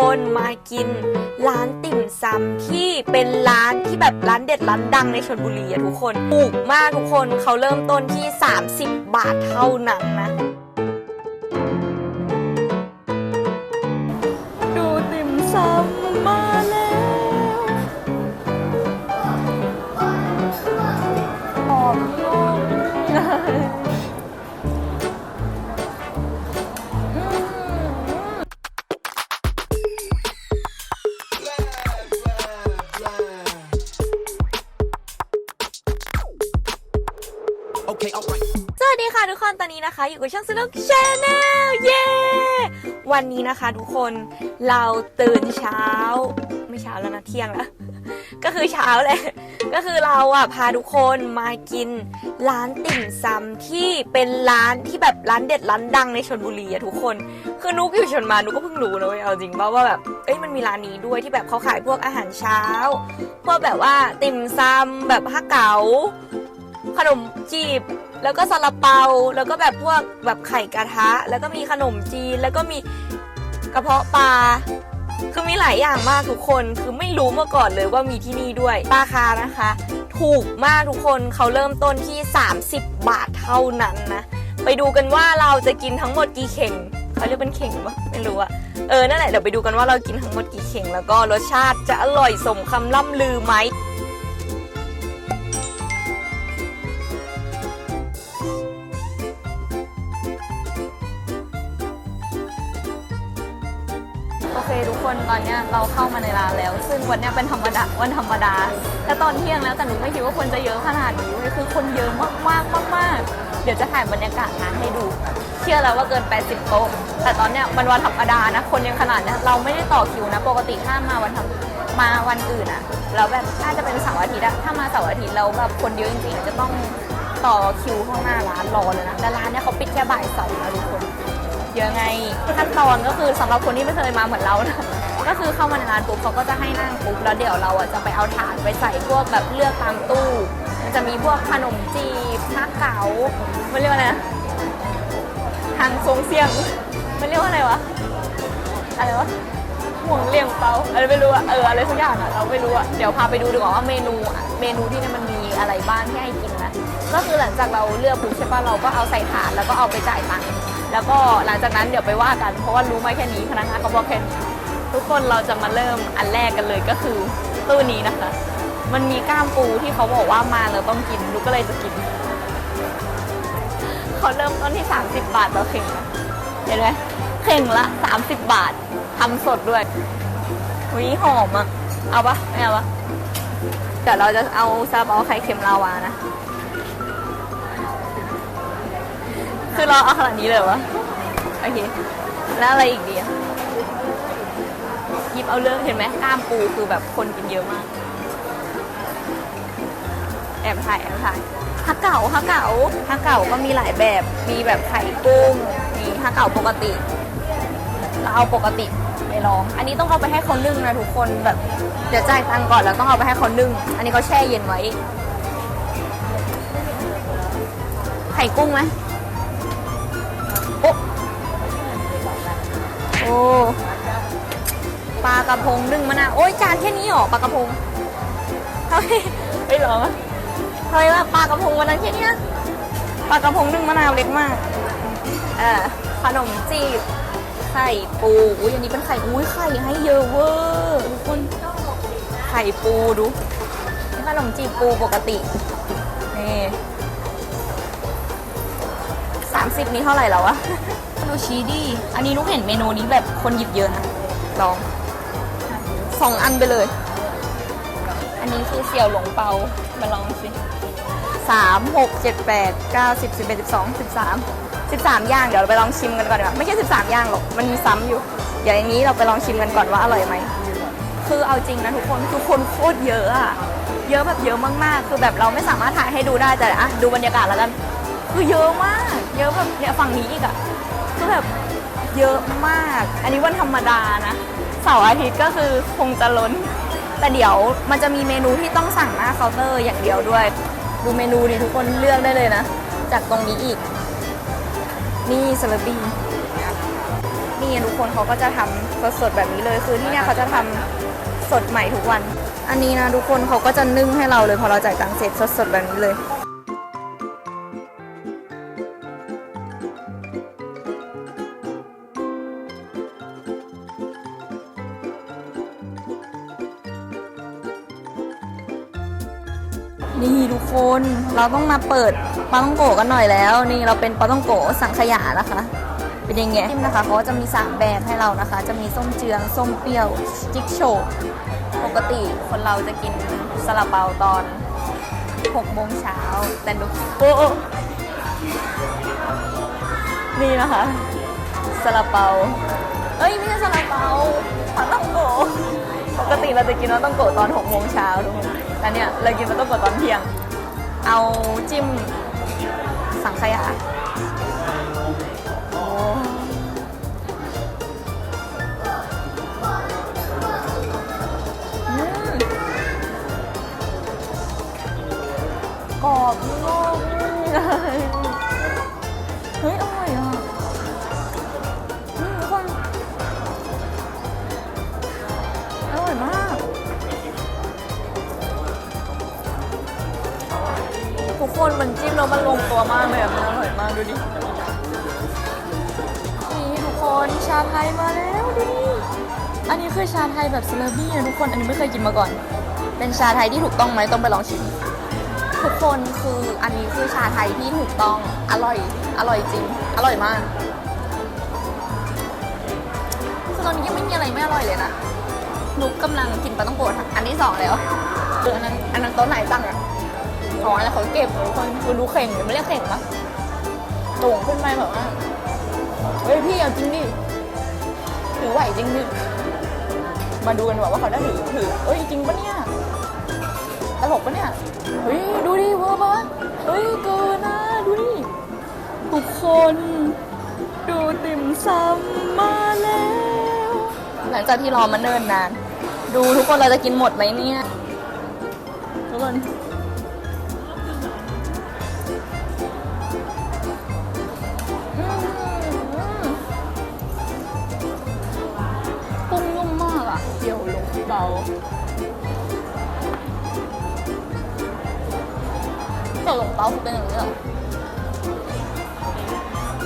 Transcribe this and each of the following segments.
คนมากินร้านติ่มซำที่เป็นร้านที่แบบร้านเด็ดร้านดังในชนบุรีอะทุกคนถูกมากทุกคนเขาเริ่มต้นที่ 30 บาทเท่านั้นนะ อนนี้นะอยู่กับช่องสนุกชาแนลเย้วันนี้นะคะทุกคนเราตื่นเช้า ไม่เช้าแล้วนะเที่ยงแล้ว ก็คือเช้าแหละ ก็คือเราอะพาทุกคนมากินร้านติ่มซำที่เป็นร้านที่แบบร้านเด็ดร้านดังในชลบุรีอะทุกคน คือนุกอยู่ชนมานุกก็เพิ่งรู้นะเว้ยเอาจริงป่าว่าแบบเอ้ยมันมีร้านนี้ด้วยที่แบบเขาขายพวกอาหารเช้าพวกแบบว่าติ่มซำแบบฮักเก๋าขนมจีบ แล้วก็ซาลาเปา แล้วก็แบบพวกแบบไข่กระทะ แล้วก็มีขนมจีน แล้วก็มีกระเพาะปลา คือมีหลายอย่างมากทุกคน คือไม่รู้มาก่อนเลยว่ามีที่นี่ด้วย ราคานะคะ ถูกมากทุกคน เขาเริ่มต้นที่ 30 บาทเท่านั้นนะ ไปดูกันว่าเราจะกินทั้งหมดกี่เข่งเขาเรียกเป็นเข่งปะไม่รู้อะเออ นั่นแหละ เดี๋ยวไปดูกันว่าเรากินทั้งหมดกี่เข่ง แล้วก็รสชาติจะอร่อยสมคำล่ำลือไหม เคทุกคนตอนเนี้ยเราเข้ามาในร้านแล้ว ซึ่งวันเนี้ยเป็นธรรมดาวันธรรมดาแต่ตอนเที่ยงแล้วแต่หนูไม่คิดว่าคนจะเยอะขนาดนี้เว้ยคือคนเยอะมากมากมากมากๆเดี๋ยวจะถ่ายบรรยากาศร้านให้ดู เชื่อแล้วว่าเกิน 80โต๊ะแต่ตอนเนี้ยมันวันธรรมดานะ คนยังขนาดเนี้ยเราไม่ได้ต่อคิวนะ ปกติถ้ามาวันทำมาวันอื่นอะแล้วแบบถ้าจะเป็นเสาร์อาทิตย์อะถ้ามาเสาร์อาทิตย์แล้วแบบคนเยอะจริงๆจะต้องต่อคิวข้างหน้าร้านรอเลยนะแต่ร้านเนี้ยเขาปิดแค่บ่ายสองนะทุกคน เยอะไง ขั้นตอนก็คือสำหรับคนที่ไม่เคยมาเหมือนเรานะก็คือเข้ามาในร้านปุ๊บเขาก็จะให้นั่งปุ๊บแล้วเดี๋ยวเราอะจะไปเอาถาดไปใส่พวกแบบเลือกตามตู้มันจะมีพวกขนมจีบฮักเก๋ามันเรียกว่าอะไรนะทางทรงเสียงมันเรียกว่าอะไรวะอะไรวะห่วงเลี่ยงเปาอะไรไม่รู้อะเอออะไรสักอย่างอะเราไม่รู้อะเดี๋ยวพาไปดูดีกว่าว่าเมนูอะเมนูที่นี่มันมีอะไรบ้างที่ให้กินนะก็คือหลังจากเราเลือกปุ๊บใช่ปะเราก็เอาใส่ถาดแล้วก็เอาไปจ่ายตังค์ แล้วก็หลังจากนั้นเดี๋ยวไปว่ากันเพราะว่ารู้มาแค่นี้พนักงานเขาบอกแค่นี้ทุกคนเราจะมาเริ่มอันแรกกันเลยก็คือตู้นี้นะคะ มันมีก้ามปูที่เขาบอกว่ามาแล้วต้องกินลูกก็เลยจะกินเขาเริ่มต้นที่ 30 บาทต่อเข่งนะเห็นไหมเข่งละ 30 บาททำสดด้วยวิหอมอะเอาปะไม่เอาปะเดี๋ยวเราจะเอาซาลาเปาไข่เค็มลาวานะ คือเราเอาขนาดนี้เลยวะ โอเค แล้วอะไรอีกดีอะหยิบเอาเรื่องเห็นไหมกล้ามปูคือแบบคนกินเยอะมาก แอบถ่ายแอบถ่ายฮักเก่าฮักเก่าฮักเก่าก็มีหลายแบบ มีแบบไข่กุ้ง มีฮักเก่าปกติ เราเอาปกติไปลอง อันนี้ต้องเอาไปให้เขานึ่งนะทุกคนแบบเดี๋ยวจ่ายตังค์ก่อนแล้วต้องเอาไปให้เขานึ่ง อันนี้เขาแช่เย็นไว้ ไข่กุ้งไหมากระพงนึ่งมะนาวโอ้ยจานแค่นี้หรอปลากระพงเฮ้ยไม่หรอเฮ้ยว่าปลากระพงวันนั้นแค่นี้ปลากระพงนึ่งมะนาวเล็กมากเออขนมจีบไข่ปูอุ้ยอันนี้เป็นไข่อุ้ยไข่ให้เยอะเวอร์ทุกคนไข่ปูดูขนมจีบปูปกตินี่สามสิบนี้เท่าไหร่แล้ววะดูชีดี อันนี้ลูกเห็นเมนูนี้แบบคนหยิบเยอะนะลอง สองอันไปเลย อันนี้คือเสี่ยวหลงเปา มาลองสิสามหกเจ็ดแปดเก้าสิบสิบเอ็ดสิบสองสิบสามสิบสามย่างเดี๋ยวเราไปลองชิมกันก่อนดีกว่าไม่ใช่สิบสามย่างหรอกมันมีซ้ำอยู่ เดี๋ยวอย่างนี้เราไปลองชิมกันก่อนว่าอร่อยไหมคือเอาจริงนะทุกคนคือคนโคตรเยอะอะเยอะแบบเยอะมากๆ คือแบบเราไม่สามารถถ่ายให้ดูได้แต่อะดูบรรยากาศแล้วกัน คือเยอะมาก เยอะแบบเนี่ยฝั่งนี้อีกอะคือแบบเยอะมาก อันนี้วันธรรมดานะ เสาร์อาทิตย์ก็คือคงจะล้น แต่เดี๋ยวมันจะมีเมนูที่ต้องสั่งหน้าเคาน์เตอร์อย่างเดียวด้วย ดูเมนูดิทุกคนเลือกได้เลยนะ จากตรงนี้อีก นี่ซาลาบีนี่ทุกคนเขาก็จะทำสดๆแบบนี้เลยคือที่เนี่ยเขาจะทำสดใหม่ทุกวัน อันนี้นะทุกคนเขาก็จะนึ่งให้เราเลยพอเราจ่ายตังค์เสร็จสดๆแบบนี้เลย เราต้องมาเปิดปาต้องโกะกันหน่อยแล้ว นี่เราเป็นปาต้องโกะสังขยานะคะ เป็นยังไงจิ้มนะคะเขาจะมีสามแบบให้เรานะคะ จะมีส้มเจือง ส้มเปรี้ยว จิ๊กโชว์ปกติคนเราจะกินซาลาเปาตอน6โมงเช้าแต่ดูโอ้นี่นะคะซาลาเปา เอ้ยไม่ใช่ซาลาเปาปาต้องโกะปกติเราจะกินปาต้องโกะตอน6โมงเช้าทุกคนแต่เนี่ยเรากินปาต้องโกะตอนเที่ยง เอาจิ้มสังขยาโอ้อืมกรอบนอก ทุกคนมันจิ้มแล้วมันลงตัวมากเลยอะมันอร่อยมากดูดินี่ทุกคนชาไทยมาแล้วดูดิอันนี้คือชาไทยแบบสเลอร์บี้นะทุกคนอันนี้ไม่เคยกินมาก่อน เป็นชาไทยที่ถูกต้องไหมต้องไปลองชิมทุกคนคืออันนี้คือชาไทยที่ถูกต้องอร่อยอร่อยจริง อร่อยมากคือตอนนี้ยังไม่มีอะไรไม่อร่อยเลยนะนุกกำลังกินปลาต้องโกะอันที่สองแล้วคืออันนั้นอันนั้นโต๊ะไหนตั้งอะ อ๋ออันนั้นเขาเก็บทุกคนคุณดูเข่งหรือไม่เรียกเข่งปะโด่งขึ้นไปแบบว่าเฮ้ยพี่เอาจริงดิถือไหวจริงดิมาดูกันว่าว่าเขาได้ถือถือเอ้ยจริงปะเนี่ยตลกปะเนี่ยเฮ้ยดูดิเวอร์ปะเฮ้ยเกินนะดูดิทุกคนดูติ่มซำมาแล้ว หลังจากที่รอมาเนิ่นนาน ดูทุกคนเราจะกินหมดไหมเนี่ย ทุกคน เบาคือเป็นอย่างนี้เหรอ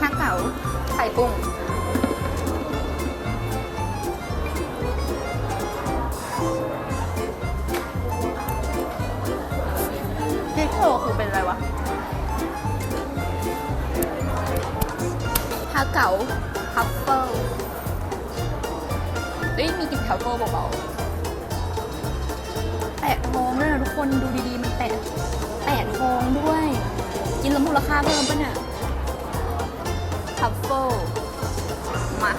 ข้าเก๋าไข่กุ้งจิ๊กโชว์คือเป็นอะไรวะฮาเก๋าทัฟเฟิลเอ้ยมีกลิ่นทัฟเฟิลเบาๆแปะทองด้วยนะทุกคนดูดี กินแล้วมูลค่าเพิ่มปะเนี่ยทัฟเฟิลมา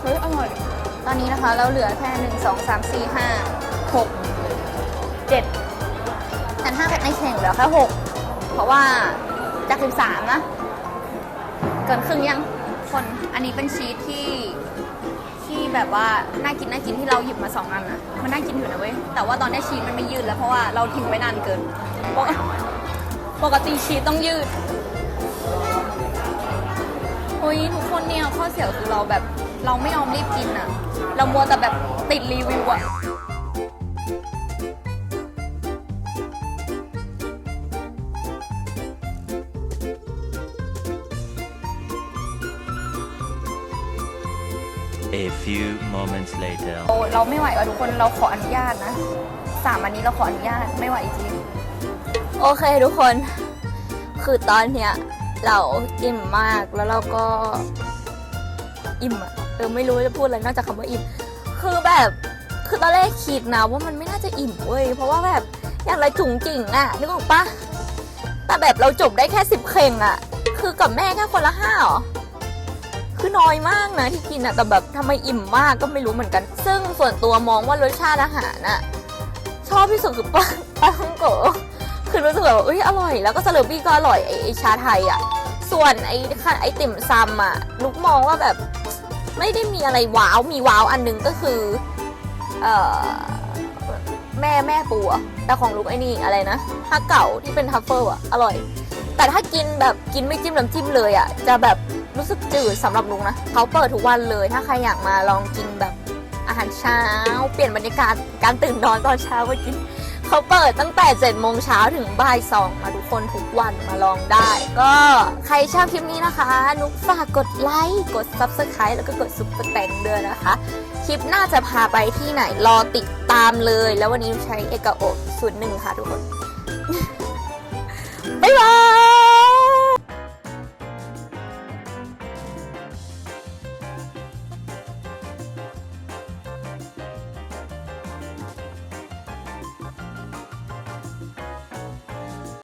เฮ้ยอร่อย ตอนนี้นะคะเราเหลือแค่1 2 3 4 5 6 7แต่ถ้าแบบในแข่งเหลือแค่หกเพราะว่าจากสิบสามนะ เกินครึ่งยังคนอันนี้เป็นชีสที่ที่ แบบว่าน่ากินน่ากินที่เราหยิบมาสองอันนะมันน่ากินอยู่นะเว้ยแต่ว่าตอนได้ชีสมันไม่ยืดแล้วเพราะว่าเราทิ้งไว้นานเกินปกปกติชีสต้องยืดโอ้ยทุกคนเนี่ยข้อเสียคือเราแบบเราไม่ยอมรีบกินอะเรามัวแต่แบบติดรีวิวอะ A few moments later. เราเราไม่ไหวว่ะทุกคนเราขออนุญาตนะสามอันนี้เราขออนุญาตไม่ไหวจริงโอเคทุกคน คือตอนเนี้ยเราอิ่มมากแล้วเราก็อิ่มอะเออไม่รู้จะพูดอะไรนอกจากคำว่าอิ่ม คือแบบคือตอนแรกคิดนะว่ามันไม่น่าจะอิ่มเว้ยเพราะว่าแบบอย่างไรจุ๋งจิ๋งอะนึกออกปะแต่แบบเราจบได้แค่สิบเข่งอะคือกับแม่แค่คนละห้าเหรอ คือน้อยมากนะที่กินอะแต่แบบทำไมอิ่มมากก็ไม่รู้เหมือนกัน ซึ่งส่วนตัวมองว่ารสชาติอาหารอะชอบที่สุดคือปลาปลาท่องโกคือรู้สึกแบบว่าเอ้ยอร่อย แล้วก็ซาลาบี้ก็อร่อยไอไอชาไทยอะส่วนไอค่ไอติ่มซำอะนุกมองว่าแบบไม่ได้มีอะไรว้าวมีว้าวอันหนึงก็คือเอ่อแม่แม่ปูอะแต่ของลูกไอ้นี่อะไรนะฮักเก่าที่เป็นทัฟเฟิลอะอร่อย แต่ถ้ากินแบบกินไม่จิ้มน้ำจิ้มเลยอะจะแบบ รู้สึกจืดสำหรับลุงนะเขาเปิดทุกวันเลย ถ้าใครอยากมาลองกินแบบอาหารเช้า เปลี่ยนบรรยากาศการตื่นนอนตอนเช้ามากินเขาเปิดตั้งแต่7จ็ดโมงเช้าถึงบ่ายสองมาทุกคนทุกวันมาลองได้ ก็ใครชอบคลิปนี้นะคะ นุกฝากกดไลค์กด Subscribe แล้วก็กดซุปเปอร์แตงเด้วยนะคะ คลิปหน้าจะพาไปที่ไหนรอติดตามเลย แล้ววันนี้ใช้เอกโอศูนย์หนึ่งค่ะทุกคน บ๊ายบาย